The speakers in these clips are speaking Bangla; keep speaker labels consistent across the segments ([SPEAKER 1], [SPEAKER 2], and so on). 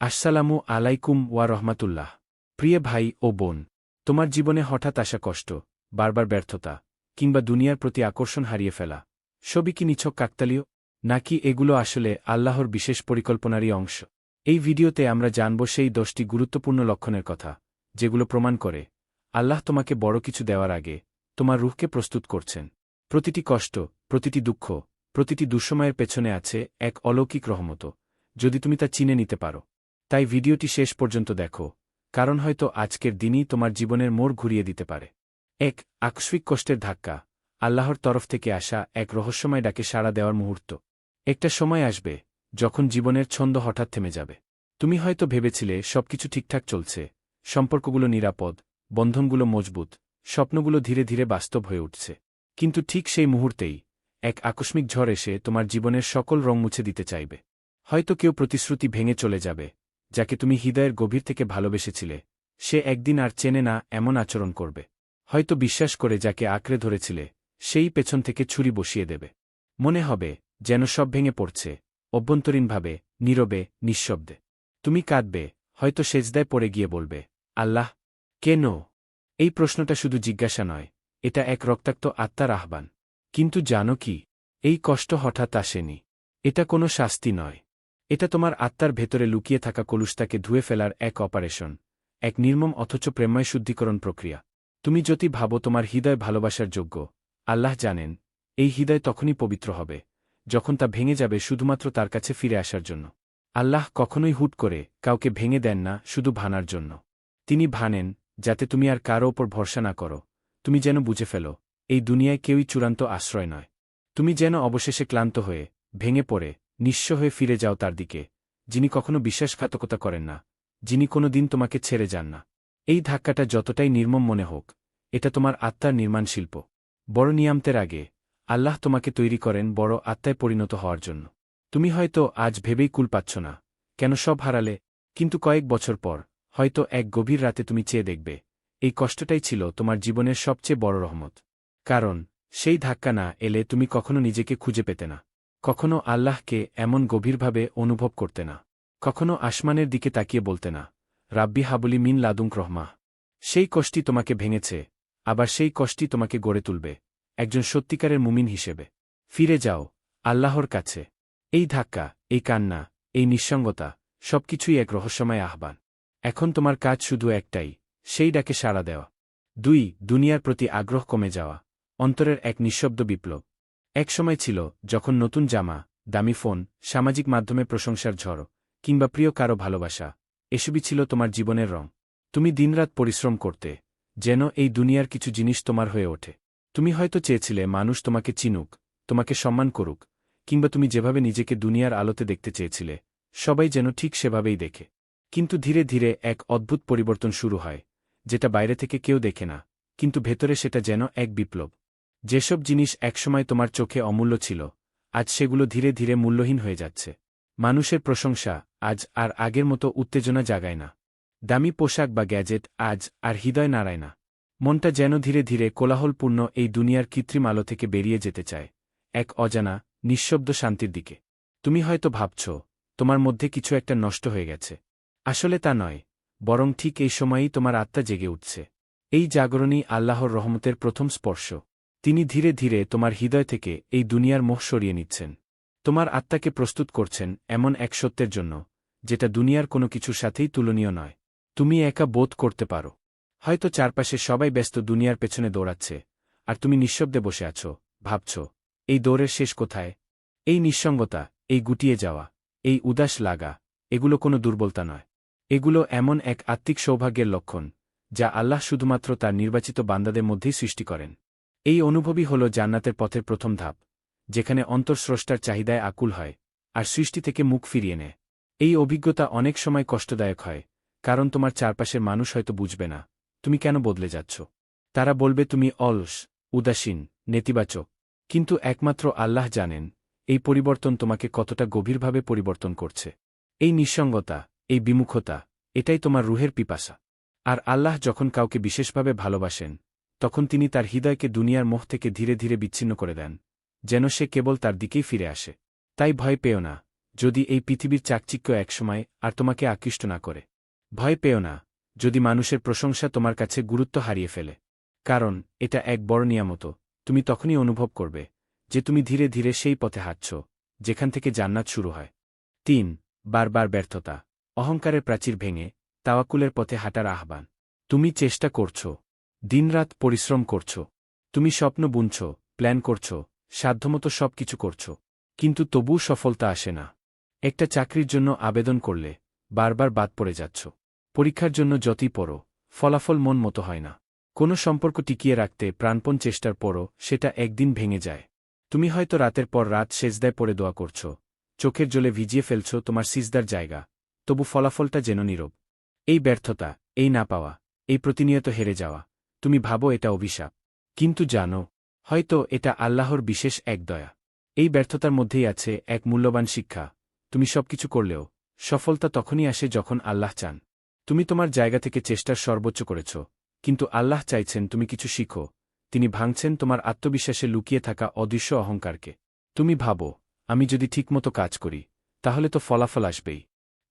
[SPEAKER 1] আসসালামু আলাইকুম ওয়া রহমাতুল্লাহ। প্রিয় ভাই ও বোন, তোমার জীবনে হঠাৎ আসা কষ্ট, বারবার ব্যর্থতা, কিংবা দুনিয়ার প্রতি আকর্ষণ হারিয়ে ফেলা, সবই কি নিছক কাকতালীয়? নাকি এগুলো আসলে আল্লাহর বিশেষ পরিকল্পনারই অংশ? এই ভিডিওতে আমরা জানব সেই দশটি গুরুত্বপূর্ণ লক্ষণের কথা, যেগুলো প্রমাণ করে, আল্লাহ তোমাকে বড় কিছু দেওয়ার আগে, তোমার রুহকে প্রস্তুত করছেন। প্রতিটি কষ্ট, প্রতিটি দুঃখ, প্রতিটি দুঃসময়ের পেছনে আছে এক অলৌকিক রহমত, যদি তুমি তা চিনে নিতে পারো। তাই ভিডিওটি শেষ পর্যন্ত দেখো, কারণ হয়তো আজকের দিনই তোমার জীবনের মোড় ঘুরিয়ে দিতে পারে। এক, আকস্মিক কষ্টের ধাক্কা, আল্লাহর তরফ থেকে আসা এক রহস্যময় ডাকে সাড়া দেওয়ার মুহূর্ত। একটা সময় আসবে, যখন জীবনের ছন্দ হঠাৎ থেমে যাবে। তুমি হয়তো ভেবেছিলে সবকিছু ঠিকঠাক চলছে, সম্পর্কগুলো নিরাপদ, বন্ধনগুলো মজবুত, স্বপ্নগুলো ধীরে ধীরে বাস্তব হয়ে উঠছে। কিন্তু ঠিক সেই মুহূর্তেই, এক আকস্মিক ঝড় এসে তোমার জীবনের সকল রং মুছে দিতে চাইবে। হয়তো কেউ প্রতিশ্রুতি ভেঙে চলে যাবে যাকে তুমি হৃদয়ের গভীর থেকে ভালোবেসেছিলে, সে একদিন আর চেনে না এমন আচরণ করবে। হয়তো বিশ্বাস করে যাকে আঁকড়ে ধরেছিলে, সেই পেছন থেকে ছুরি বসিয়ে দেবে। মনে হবে, যেন সব ভেঙে পড়ছে, অভ্যন্তরীণভাবে, নীরবে, নিঃশব্দে। তুমি কাঁদবে, হয়তো সেজদায় পড়ে গিয়ে বলবে, আল্লাহ কেন এই প্রশ্নটা শুধু জিজ্ঞাসা নয়, এটা এক রক্তাক্ত আত্মার আহ্বান। কিন্তু জানো কি, এই কষ্ট হঠাৎ আসেনি। এটা কোনো শাস্তি নয়। এটা তোমার আত্মার ভেতরে লুকিয়ে থাকা কলুষতাকে ধুয়ে ফেলার এক অপারেশন, এক নির্মম অথচ প্রেমময় শুদ্ধিকরণ প্রক্রিয়া। তুমি যদি ভাবো তোমার হৃদয় ভালোবাসার যোগ্য, আল্লাহ জানেন, এই হৃদয় তখনই পবিত্র হবে, যখন তা ভেঙে যাবে শুধুমাত্র তার কাছে ফিরে আসার জন্য। আল্লাহ কখনোই হুট করে কাউকে ভেঙে দেন না, শুধু ভানার জন্য। তিনি ভানেন, যাতে তুমি আর কারও ওপর ভরসা না করো। তুমি যেন বুঝে ফেলো, এই দুনিয়ায় কেউই চূড়ান্ত আশ্রয় নয়। তুমি যেন অবশেষে ক্লান্ত হয়ে, ভেঙে পড়ে নিঃস্ব হয়ে ফিরে যাও তার দিকে। যিনি কখনো বিশ্বাসঘাতকতা করেন না, যিনি কোনো দিন তোমাকে ছেড়ে যান না। এই ধাক্কাটা যতটাই নির্মম মনে হোক, এটা তোমার আত্মার নির্মাণ শিল্প। বড় নিয়ামতের আগে, আল্লাহ তোমাকে তৈরি করেন বড় আত্মায় পরিণত হওয়ার জন্য। তুমি হয়তো আজ ভেবেই কুল পাচ্ছ না, কেন সব হারালে? কিন্তু কয়েক বছর পর, হয়তো এক গভীর রাতে তুমি চেয়ে দেখবে, এই কষ্টটাই ছিল তোমার জীবনের সবচেয়ে বড় রহমত। কারণ, সেই ধাক্কা না এলে তুমি কখনো নিজেকে খুঁজে পেতে না। কখনো আল্লাহকে এমন গভীরভাবে অনুভব করতে না। কখনো আসমানের দিকে তাকিয়ে বলতে না, রাব্বি হাবলি মিন লাদুং রহমা। সেই কষ্টি তোমাকে ভেঙেছে, আবার সেই কষ্টি তোমাকে গড়ে তুলবে, একজন সত্যিকারের মুমিন হিসেবে। ফিরে যাও, আল্লাহর কাছে। এই ধাক্কা, এই কান্না, এই নিঃসঙ্গতা, সবকিছুই এক রহস্যময় আহ্বান। এখন তোমার কাজ শুধু একটাই, সেই ডাকে সাড়া দেওয়া। দুই, দুনিয়ার প্রতি আগ্রহ কমে যাওয়া। অন্তরের এক নিঃশব্দ বিপ্লব। এক সময় ছিল, যখন নতুন জামা, দামি ফোন, সামাজিক মাধ্যমে প্রশংসার ঝড়, কিংবা প্রিয় কারও ভালোবাসা, এসবই ছিল তোমার জীবনের রং। তুমি দিনরাত পরিশ্রম করতে, যেন এই দুনিয়ার কিছু জিনিস তোমার হয়ে ওঠে। তুমি হয়তো চেয়েছিলে মানুষ তোমাকে চিনুক, তোমাকে সম্মান করুক, কিংবা তুমি যেভাবে নিজেকে দুনিয়ার আলোতে দেখতে চেয়েছিলে, সবাই যেন ঠিক সেভাবেই দেখে। কিন্তু ধীরে ধীরে এক অদ্ভুত পরিবর্তন শুরু হয়, যেটা বাইরে থেকে কেউ দেখে না, কিন্তু ভেতরে সেটা যেন এক বিপ্লব। যেসব জিনিস একসময় তোমার চোখে অমূল্য ছিল, আজ সেগুলো ধীরে ধীরে মূল্যহীন হয়ে যাচ্ছে। মানুষের প্রশংসা আজ আর আগের মতো উত্তেজনা জাগায় না। দামি পোশাক বা গ্যাজেট আজ আর হৃদয় নাড়ায় না। মনটা যেন ধীরে ধীরে কোলাহলপূর্ণ এই দুনিয়ার কৃত্রিম আলো থেকে বেরিয়ে যেতে চায়, এক অজানা, নিঃশব্দ শান্তির দিকে। তুমি হয়তো ভাবছ, তোমার মধ্যে কিছু একটা নষ্ট হয়ে গেছে। আসলে তা নয়, বরং ঠিক এই সময়েই তোমার আত্মা জেগে উঠছে। এই জাগরণই আল্লাহর রহমতের প্রথম স্পর্শ। তিনি ধীরে ধীরে তোমার হৃদয় থেকে এই দুনিয়ার মোহ সরিয়ে নিচ্ছেন। তোমার আত্মাকে প্রস্তুত করছেন এমন এক সত্যের জন্য, যেটা দুনিয়ার কোনো কিছুর সাথেই তুলনীয় নয়। তুমি একা বোধ করতে পারো। হয়তো চারপাশে সবাই ব্যস্ত দুনিয়ার পেছনে দৌড়াচ্ছে, আর তুমি নিঃশব্দে বসে আছো, ভাবছ, এই দৌড়ের শেষ কোথায়? এই নিঃসঙ্গতা, এই গুটিয়ে যাওয়া, এই উদাস লাগা, এগুলো কোনো দুর্বলতা নয়। এগুলো এমন এক আত্মিক সৌভাগ্যের লক্ষণ, যা আল্লাহ শুধুমাত্র তার নির্বাচিত বান্দাদের মধ্যেই সৃষ্টি করেন। এই অনুভবই হল জান্নাতের পথের প্রথম ধাপ, যেখানে অন্তঃস্রষ্টার চাহিদায় আকুল হয়, আর সৃষ্টি থেকে মুখ ফিরিয়ে নেয়। এই অভিজ্ঞতা অনেক সময় কষ্টদায়ক হয়, কারণ তোমার চারপাশের মানুষ হয়তো বুঝবে না, তুমি কেন বদলে যাচ্ছ? তারা বলবে, তুমি অলস, উদাসীন, নেতিবাচক। কিন্তু একমাত্র আল্লাহ জানেন, এই পরিবর্তন তোমাকে কতটা গভীরভাবে পরিবর্তন করছে। এই নিঃসঙ্গতা, এই বিমুখতা, এটাই তোমার রুহের পিপাসা। আর আল্লাহ যখন কাউকে বিশেষভাবে ভালোবাসেন তখন তিনি তার হৃদয়কে দুনিয়ার মোহ থেকে ধীরে ধীরে বিচ্ছিন্ন করে দেন, যেন সে কেবল তার দিকেই ফিরে আসে। তাই ভয় পেও না, যদি এই পৃথিবীর চাকচিক্য একসময় আর তোমাকে আকৃষ্ট না করে। ভয় পেও না, যদি মানুষের প্রশংসা তোমার কাছে গুরুত্ব হারিয়ে ফেলে। কারণ, এটা এক বড় নিয়ামত, তুমি তখনই অনুভব করবে যে তুমি ধীরে ধীরে সেই পথে হাঁটছ, যেখান থেকে জান্নাত শুরু হয়। তিন, বারবার ব্যর্থতা, অহংকারের প্রাচীর ভেঙে তাওয়াকুলের পথে হাঁটার আহ্বান। তুমি চেষ্টা করছ দিনরাত পরিশ্রম করছ। তুমি স্বপ্ন বুনছ, প্ল্যান করছ, সাধ্যমতো সব কিছু করছ। কিন্তু তবুও সফলতা আসে না। একটা চাকরির জন্য আবেদন করলে বারবার বাদ পড়ে যাচ্ছ। পরীক্ষার জন্য যতই পড়ো, ফলাফল মন মতো হয় না। কোনো সম্পর্ক টিকিয়ে রাখতে প্রাণপণ চেষ্টার পরও সেটা একদিন ভেঙে যায়। তুমি হয়তো রাতের পর রাত সেজদায় পড়ে দোয়া করছ, চোখের জলে ভিজিয়ে ফেলছ তোমার সিজদার জায়গা, তবু ফলাফলটা যেন নীরব। এই ব্যর্থতা, এই না পাওয়া, এই প্রতিনিয়ত হেরে যাওয়া তুমি ভাবো এটা অভিশাপ। কিন্তু জানো, হয়তো এটা আল্লাহর বিশেষ এক দয়া। এই ব্যর্থতার মধ্যেই আছে এক মূল্যবান শিক্ষা। তুমি সবকিছু করলেও, সফলতা তখনই আসে যখন আল্লাহ চান। তুমি তোমার জায়গা থেকে চেষ্টার সর্বোচ্চ করেছ, কিন্তু আল্লাহ চাইছেন তুমি কিছু শিখো। তিনি ভাঙছেন তোমার আত্মবিশ্বাসে লুকিয়ে থাকা অদৃশ্য অহংকারকে। তুমি ভাবো, আমি যদি ঠিকমতো কাজ করি, তাহলে তো ফলাফল আসবেই।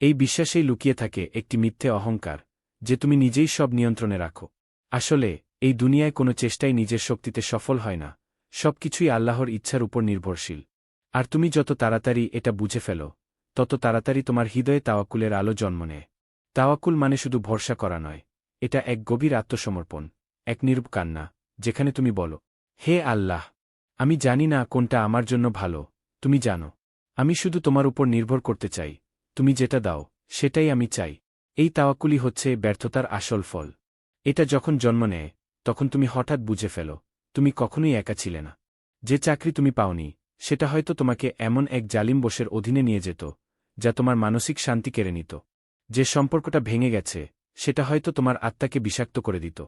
[SPEAKER 1] এই বিশ্বাসেই লুকিয়ে থাকে একটি মিথ্যে অহংকার, যে তুমি নিজেই সব নিয়ন্ত্রণে রাখো। আসলে, এই দুনিয়ায় কোনো চেষ্টাই নিজের শক্তিতে সফল হয় না, সবকিছুই আল্লাহর ইচ্ছার উপর নির্ভরশীল। আর তুমি যত তাড়াতাড়ি এটা বুঝে ফেলো, তত তাড়াতাড়ি তোমার হৃদয়ে তাওয়াকুলের আলো জন্ম নেয়। তাওয়াকুল মানে শুধু ভরসা করা নয়, এটা এক গভীর আত্মসমর্পণ, এক নিরূপ কান্না, যেখানে তুমি বলো, হে আল্লাহ, আমি জানি না কোনটা আমার জন্য ভালো, তুমি জানো, আমি শুধু তোমার উপর নির্ভর করতে চাই, তুমি যেটা দাও, সেটাই আমি চাই। এই তাওয়াকুলি হচ্ছে ব্যর্থতার আসল ফল। এটা যখন জন্ম নেয়, তখন তুমি হঠাৎ বুঝে ফেলো, তুমি কখনোই একা ছিলে না। যে চাকরি তুমি পাওনি, সেটা হয়তো তোমাকে এমন এক জালিম বসের অধীনে নিয়ে যেত, যা তোমার মানসিক শান্তি কেড়ে নিত। যে সম্পর্কটা ভেঙে গেছে, সেটা হয়তো তোমার আত্মাকে বিষাক্ত করে দিত।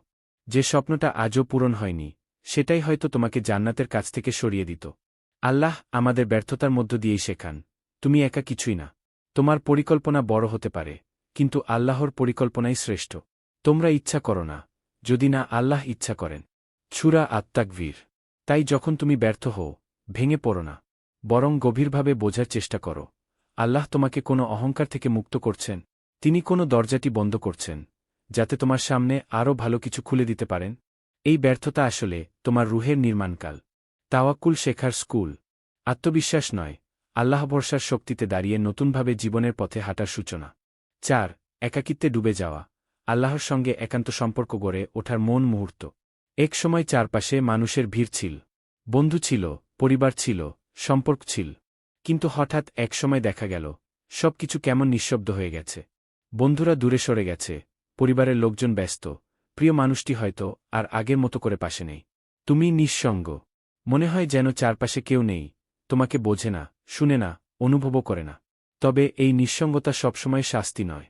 [SPEAKER 1] যে স্বপ্নটা আজও পূরণ হয়নি, সেটাই হয়তো তোমাকে জান্নাতের কাছ থেকে সরিয়ে দিত। আল্লাহ আমাদের ব্যর্থতার মধ্য দিয়েই শেখান, তুমি একা কিছুই না। তোমার পরিকল্পনা বড় হতে পারে, কিন্তু আল্লাহর পরিকল্পনাই শ্রেষ্ঠ। তোমরা ইচ্ছা করো না, যদি না আল্লাহ ইচ্ছা করেন। ছুরা আত্মাকভীর তাই যখন তুমি ব্যর্থ হও, ভেঙে পড়ো না, বরং গভীরভাবে বোঝার চেষ্টা করো, আল্লাহ তোমাকে কোনো অহংকার থেকে মুক্ত করছেন, তিনি কোনো দরজাটি বন্ধ করছেন, যাতে তোমার সামনে আরও ভালো কিছু খুলে দিতে পারেন। এই ব্যর্থতা আসলে তোমার রুহের নির্মাণকাল। তাওয়াক্কুল শেখার স্কুল। আত্মবিশ্বাস নয়, আল্লাহ ভরসার শক্তিতে দাঁড়িয়ে নতুনভাবে জীবনের পথে হাঁটার সূচনা। চার, একাকিত্বে ডুবে যাওয়া। আল্লাহর সঙ্গে একান্ত সম্পর্ক গড়ে ওঠার মন মুহূর্ত। এক সময় চারপাশে মানুষের ভিড় ছিল। বন্ধু ছিল, পরিবার ছিল, সম্পর্ক ছিল। কিন্তু হঠাৎ এক সময় দেখা গেল সব কিছু কেমন নিঃশব্দ হয়ে গেছে। বন্ধুরা দূরে সরে গেছে, পরিবারের লোকজন ব্যস্ত, প্রিয় মানুষটি হয়তো আর আগের মতো করে পাশে নেই। তুমি নিঃসঙ্গ। মনে হয় যেন চারপাশে কেউ নেই, তোমাকে বোঝে না, শুনে না, অনুভবও করে না। তবে এই নিঃসঙ্গতা সবসময় শাস্তি নয়।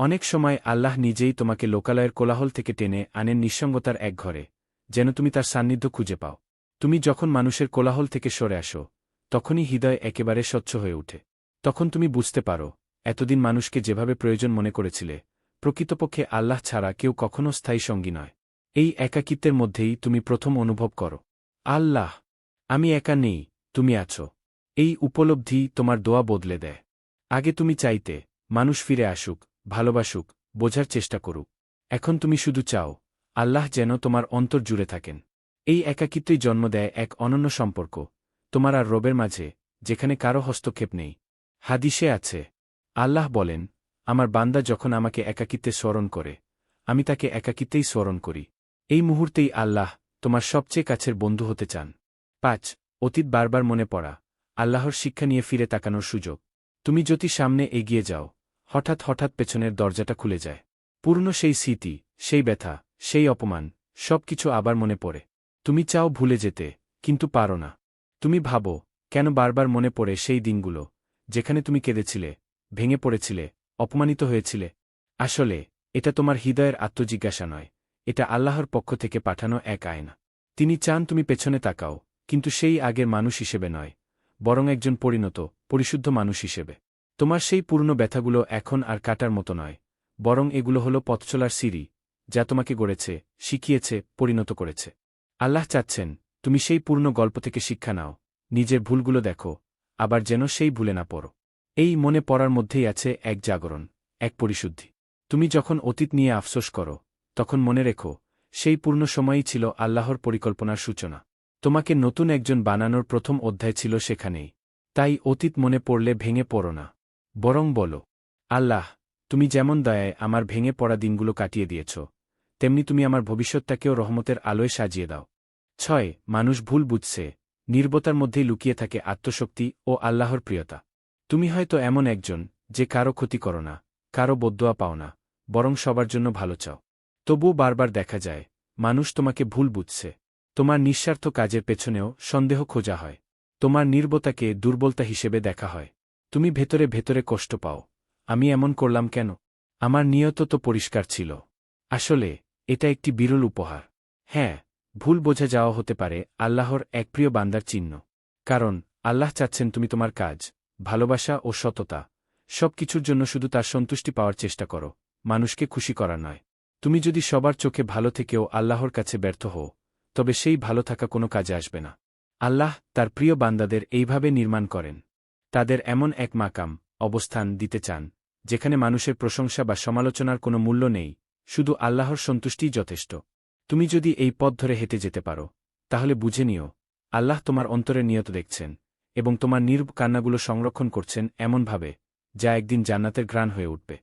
[SPEAKER 1] অনেক সময় আল্লাহ নিজেই তোমাকে লোকালয়ের কোলাহল থেকে টেনে আনেন নিঃসঙ্গতার এক ঘরে, যেন তুমি তার সান্নিধ্য খুঁজে পাও। তুমি যখন মানুষের কোলাহল থেকে সরে আসো, তখনই হৃদয় একেবারে স্বচ্ছ হয়ে ওঠে। তখন তুমি বুঝতে পারো, এতদিন মানুষকে যেভাবে প্রয়োজন মনে করেছিলে, প্রকৃতপক্ষে আল্লাহ ছাড়া কেউ কখনও স্থায়ী সঙ্গী নয়। এই একাকিত্বের মধ্যেই তুমি প্রথম অনুভব করো। আল্লাহ, আমি একা নেই, তুমি আছো। এই উপলব্ধি তোমার দোয়া বদলে দেয়। আগে তুমি চাইতে, মানুষ ফিরে আসুক ভালোবাসুক, বোঝার চেষ্টা করুক। এখন তুমি শুধু চাও, আল্লাহ যেন তোমার অন্তর জুড়ে থাকেন। এই একাকিত্বই জন্ম দেয় এক অনন্য সম্পর্ক, তোমার আর রবের মাঝে, যেখানে কারও হস্তক্ষেপ নেই। হাদিসে আছে, আল্লাহ বলেন, আমার বান্দা যখন আমাকে একাকিত্বে স্মরণ করে, আমি তাকে একাকিত্বেই স্মরণ করি। এই মুহূর্তেই আল্লাহ তোমার সবচেয়ে কাছের বন্ধু হতে চান। পাঁচ, অতীত বারবার মনে পড়া, আল্লাহর শিক্ষা নিয়ে ফিরে তাকানোর সুযোগ। তুমি যদি সামনে এগিয়ে যাও হঠাৎ হঠাৎ পেছনের দরজাটা খুলে যায়। পূর্ণ সেই স্মৃতি, সেই ব্যথা, সেই অপমান সব কিছু আবার মনে পড়ে। তুমি চাও ভুলে যেতে, কিন্তু পারো না। তুমি ভাবো, কেন বারবার মনে পড়ে সেই দিনগুলো, যেখানে তুমি কেঁদেছিলে, ভেঙে পড়েছিলে, অপমানিত হয়েছিলে? আসলে, এটা তোমার হৃদয়ের আত্মজিজ্ঞাসা নয়, এটা আল্লাহর পক্ষ থেকে পাঠানো এক আয়না। তিনি চান তুমি পেছনে তাকাও, কিন্তু সেই আগের মানুষ হিসেবে নয়, বরং একজন পরিণত, পরিশুদ্ধ মানুষ হিসেবে। তোমার সেই পুরনো ব্যথাগুলো এখন আর কাটার মতো নয়, বরং এগুলো হলো পথচলার সিঁড়ি, যা তোমাকে গড়েছে, শিখিয়েছে, পরিণত করেছে। আল্লাহ চাচ্ছেন, তুমি সেই পূর্ণ গল্প থেকে শিক্ষা নাও, নিজের ভুলগুলো দেখো, আবার যেন সেই ভুলে না পড়ো। এই মনে পড়ার মধ্যেই আছে এক জাগরণ, এক পরিশুদ্ধি। তুমি যখন অতীত নিয়ে আফসোস করো, তখন মনে রেখো, সেই পূর্ণ সময়ই ছিল আল্লাহর পরিকল্পনার সূচনা। তোমাকে নতুন একজন বানানোর প্রথম অধ্যায় ছিল সেখানেই। তাই অতীত মনে পড়লে ভেঙে পড়ো না। বরং বলো, আল্লাহ, তুমি যেমন দয়ায় আমার ভেঙে পড়া দিনগুলো কাটিয়ে দিয়েছ, তেমনি তুমি আমার ভবিষ্যৎটাকেও রহমতের আলোয় সাজিয়ে দাও। ছয়, মানুষ ভুল বুঝছে, নির্বতার মধ্যেই লুকিয়ে থাকে আত্মশক্তি ও আল্লাহর প্রিয়তা। তুমি হয়তো এমন একজন যে কারও ক্ষতি করো না, কারও বদোয়া পাও না, বরং সবার জন্য ভালো চাও। তবুও বারবার দেখা যায়, মানুষ তোমাকে ভুল বুঝছে, তোমার নিঃস্বার্থ কাজের পেছনেও সন্দেহ খোঁজা হয়, তোমার নির্বতাকে দুর্বলতা হিসেবে দেখা হয়। তুমি ভেতরে ভেতরে কষ্ট পাও। আমি এমন করলাম কেন? আমার নিয়ত তো পরিষ্কার ছিল। আসলে, এটা একটি বিরল উপহার। হ্যাঁ ভুল বোঝা যাওয়া হতে পারে আল্লাহর এক প্রিয় বান্দার চিহ্ন। কারণ, আল্লাহ চাচ্ছেন তুমি তোমার কাজ, ভালোবাসা ও সততা সব কিছুর জন্য শুধু তার সন্তুষ্টি পাওয়ার চেষ্টা করো, মানুষকে খুশি করা নয়। তুমি যদি সবার চোখে ভালো থেকেও আল্লাহর কাছে ব্যর্থ হও, তবে সেই ভালো থাকা কোনো কাজে আসবে না। আল্লাহ তার প্রিয় বান্দাদের এইভাবে নির্মাণ করেন। তাদের এমন এক মাকাম, অবস্থান দিতে চান, যেখানে মানুষের প্রশংসা বা সমালোচনার কোনো মূল্য নেই, শুধু আল্লাহর সন্তুষ্টিই যথেষ্ট। তুমি যদি এই পথ ধরে হেঁটে যেতে পারো, তাহলে বুঝে নিও, আল্লাহ তোমার অন্তরে নিয়ত দেখছেন, এবং তোমার নির্ব কান্নাগুলো সংরক্ষণ করছেন এমনভাবে, যা একদিন জান্নাতের ঘ্রাণ হয়ে উঠবে।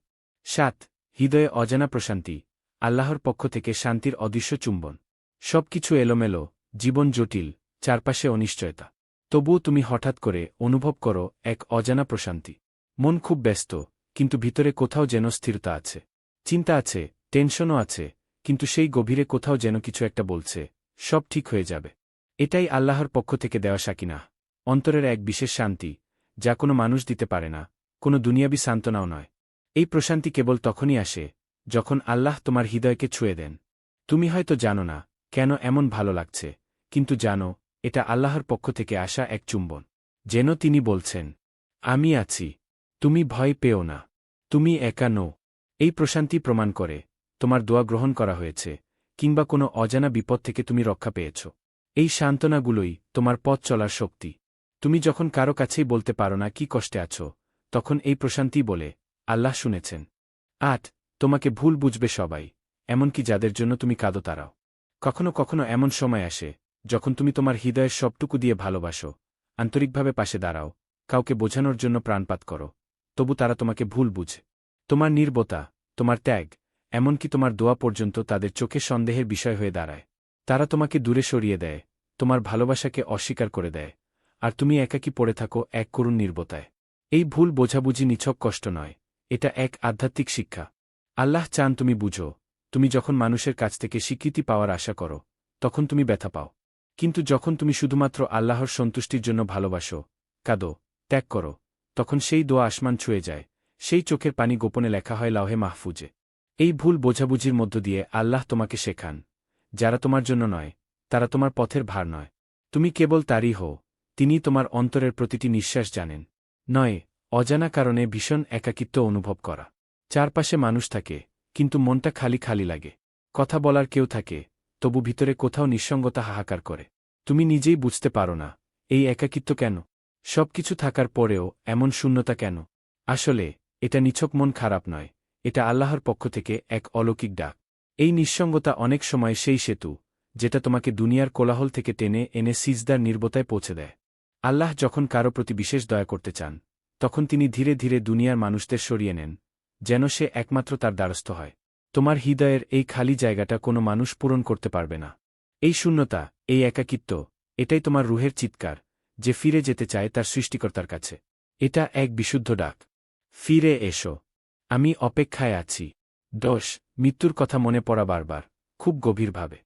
[SPEAKER 1] সাত, হৃদয়ে অজানা প্রশান্তি, আল্লাহর পক্ষ থেকে শান্তির অদৃশ্য চুম্বন। সব কিছু এলোমেলো, জীবন জটিল, চারপাশে অনিশ্চয়তা। তবুও তুমি হঠাৎ করে অনুভব করো এক অজানা প্রশান্তি। মন খুব ব্যস্ত, কিন্তু ভিতরে কোথাও যেন স্থিরতা আছে। চিন্তা আছে, টেনশনও আছে, কিন্তু সেই গভীরে কোথাও যেন কিছু একটা বলছে, সব ঠিক হয়ে যাবে। এটাই আল্লাহর পক্ষ থেকে দেওয়া সাকিনা অন্তরের এক বিশেষ শান্তি, যা কোনো মানুষ দিতে পারে না, কোনো দুনিয়াবি সান্ত্বনাও নয়। এই প্রশান্তি কেবল তখনই আসে, যখন আল্লাহ তোমার হৃদয়কে ছুঁয়ে দেন। তুমি হয়তো জানো না, কেন এমন ভালো লাগছে, কিন্তু জানো এটা আল্লাহর পক্ষ থেকে আসা এক চুম্বন। যেন তিনি বলছেন, আমি আছি, তুমি ভয় পেও না, তুমি একা নো এই প্রশান্তি প্রমাণ করে, তোমার দোয়া গ্রহণ করা হয়েছে, কিংবা কোনো অজানা বিপদ থেকে তুমি রক্ষা পেয়েছ। এই সান্ত্বনাগুলোই তোমার পথ চলার শক্তি। তুমি যখন কারও কাছেই বলতে পারো না কি কষ্টে আছো, তখন এই প্রশান্তি বলে, আল্লাহ শুনেছেন। আট, তোমাকে ভুল বুঝবে সবাই, এমনকি যাদের জন্য তুমি কাঁদো তারাও। কখনো কখনো এমন সময় আসে যখন তুমি তোমার হৃদয়ের সবটুকু দিয়ে ভালোবাসো, আন্তরিকভাবে পাশে দাঁড়াও, কাউকে বোঝানোর জন্য প্রাণপাত করো, তবু তারা তোমাকে ভুল বুঝে। তোমার নির্বতা, তোমার ত্যাগ, এমনকি তোমার দোয়া পর্যন্ত তাদের চোখে সন্দেহের বিষয় হয়ে দাঁড়ায়। তারা তোমাকে দূরে সরিয়ে দেয়, তোমার ভালোবাসাকে অস্বীকার করে দেয়, আর তুমি একাকি পড়ে থাকো এক করুণ নির্বতায়। এই ভুল বোঝাবুঝি নিছক কষ্ট নয়, এটা এক আধ্যাত্মিক শিক্ষা। আল্লাহ চান তুমি বুঝো, তুমি যখন মানুষের কাছ থেকে স্বীকৃতি পাওয়ার আশা করো, তখন তুমি ব্যথা পাও। কিন্তু যখন তুমি শুধুমাত্র আল্লাহর সন্তুষ্টির জন্য ভালোবাসো, কাঁদো, ত্যাগ করো, তখন সেই দোয়া আসমান ছুঁয়ে যায়, সেই চোখের পানি গোপনে লেখা হয় লাহে মাহফুজে। এই ভুল বোঝাবুঝির মধ্য দিয়ে আল্লাহ তোমাকে শেখান, যারা তোমার জন্য নয়, তারা তোমার পথের ভার নয়। তুমি কেবল তারই হও, তিনি তোমার অন্তরের প্রতিটি নিঃশ্বাস জানেন। নয়, অজানা কারণে ভীষণ একাকিত্ব অনুভব করা। চারপাশে মানুষ থাকে, কিন্তু মনটা খালি খালি লাগে। কথা বলার কেউ থাকে তবু ভিতরে কোথাও নিঃসঙ্গতা হাহাকার করে। তুমি নিজেই বুঝতে পারো না, এই একাকিত্ব কেন? সব কিছু থাকার পরেও এমন শূন্যতা কেন? আসলে, এটা নিছক মন খারাপ নয়, এটা আল্লাহর পক্ষ থেকে এক অলৌকিক ডাক। এই নিঃসঙ্গতা অনেক সময় সেই সেতু, যেটা তোমাকে দুনিয়ার কোলাহল থেকে টেনে এনে সিজদার নির্বতায় পৌঁছে দেয়। আল্লাহ যখন কারও প্রতি বিশেষ দয়া করতে চান, তখন তিনি ধীরে ধীরে দুনিয়ার মানুষদের সরিয়ে নেন, যেন সে একমাত্র তার দ্বারস্থ হয়। তোমার হৃদয়ের এই খালি জায়গাটা কোনো মানুষ পূরণ করতে পারবে না। এই শূন্যতা, এই একাকিত্ব, এটাই তোমার রুহের চিৎকার, যে ফিরে যেতে চায় তার সৃষ্টিকর্তার কাছে। এটা এক বিশুদ্ধ ডাক। ফিরে এসো। আমি অপেক্ষায় আছি। দশ মৃত্যুর কথা মনে পড়া বারবার, খুব গভীরভাবে।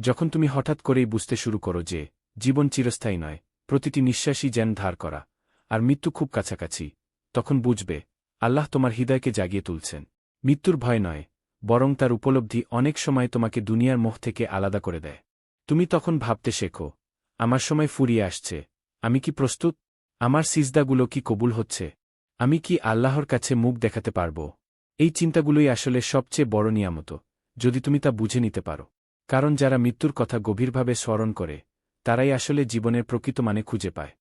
[SPEAKER 1] যখন তুমি হঠাৎ করেই বুঝতে শুরু করো যে, জীবন চিরস্থায়ী নয়, প্রতিটি নিঃশ্বাসই যেন ধার করা, আর মৃত্যু খুব কাছাকাছি, তখন বুঝবে, আল্লাহ তোমার হৃদয়কে জাগিয়ে তুলছেন। মৃত্যুর ভয় নয় বরং তার উপলব্ধি অনেক সময় তোমাকে দুনিয়ার মোহ থেকে আলাদা করে দেয়। তুমি তখন ভাবতে শেখো, আমার সময় ফুরিয়ে আসছে, আমি কি প্রস্তুত? আমার সিজদাগুলো কি কবুল হচ্ছে? আমি কি আল্লাহর কাছে মুখ দেখাতে পারব? এই চিন্তাগুলোই আসলে সবচেয়ে বড় নিয়ামত, যদি তুমি তা বুঝে নিতে পারো। কারণ যারা মৃত্যুর কথা গভীরভাবে স্মরণ করে, তারাই আসলে জীবনের প্রকৃত মানে খুঁজে পায়।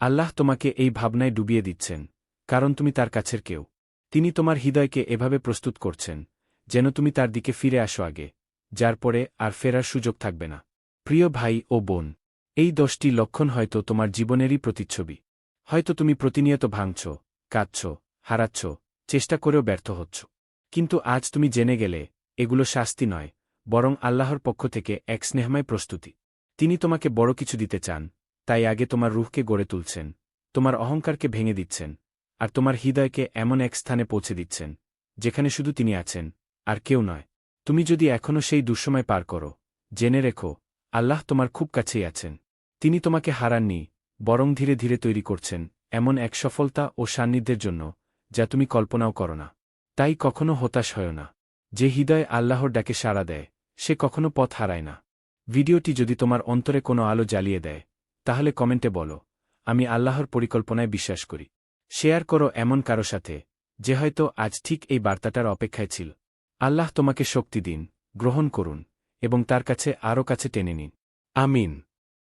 [SPEAKER 1] আল্লাহ তোমাকে এই ভাবনায় ডুবিয়ে দিচ্ছেন, কারণ তুমি তার কাছের কেউ। তিনি তোমার হৃদয়কে এভাবে প্রস্তুত করছেন যেন তুমি তার দিকে ফিরে আসো আগে, যার পরে আর ফেরার সুযোগ থাকবে না। প্রিয় ভাই ও বোন, এই দশটি লক্ষণ হয়তো তোমার জীবনেরই প্রতিচ্ছবি। হয়তো তুমি প্রতিনিয়ত ভাঙছ, কাঁদছ, হারাচ্ছ, চেষ্টা করেও ব্যর্থ হচ্ছ। কিন্তু আজ তুমি জেনে গেলে, এগুলো শাস্তি নয়, বরং আল্লাহর পক্ষ থেকে এক স্নেহময় প্রস্তুতি। তিনি তোমাকে বড় কিছু দিতে চান, তাই আগে তোমার রুহকে গড়ে তুলছেন, তোমার অহংকারকে ভেঙে দিচ্ছেন, আর তোমার হৃদয়কে এমন এক স্থানে পৌঁছে দিচ্ছেন, যেখানে শুধু তিনি আছেন আর কেউ নয়। তুমি যদি এখনও সেই দুঃসময় পার করো, জেনে রেখো, আল্লাহ তোমার খুব কাছেই আছেন। তিনি তোমাকে হারাননি, বরং ধীরে ধীরে তৈরি করছেন, এমন এক সফলতা ও সান্নিধ্যের জন্য, যা তুমি কল্পনাও করো না। তাই কখনো হতাশ হয় না। যে হৃদয় আল্লাহর ডাকে সাড়া দেয়, সে কখনো পথ হারায় না। ভিডিওটি যদি তোমার অন্তরে কোনো আলো জ্বালিয়ে দেয়, তাহলে কমেন্টে বলো, আমি আল্লাহর পরিকল্পনায় বিশ্বাস করি। শেয়ার করো এমন কারও সাথে, যে হয়তো আজ ঠিক এই বার্তাটার অপেক্ষায় ছিল। আল্লাহ তোমাকে শক্তি দিন গ্রহণ করুন এবং তার কাছে আরও কাছে টেনে নিন। আমিন।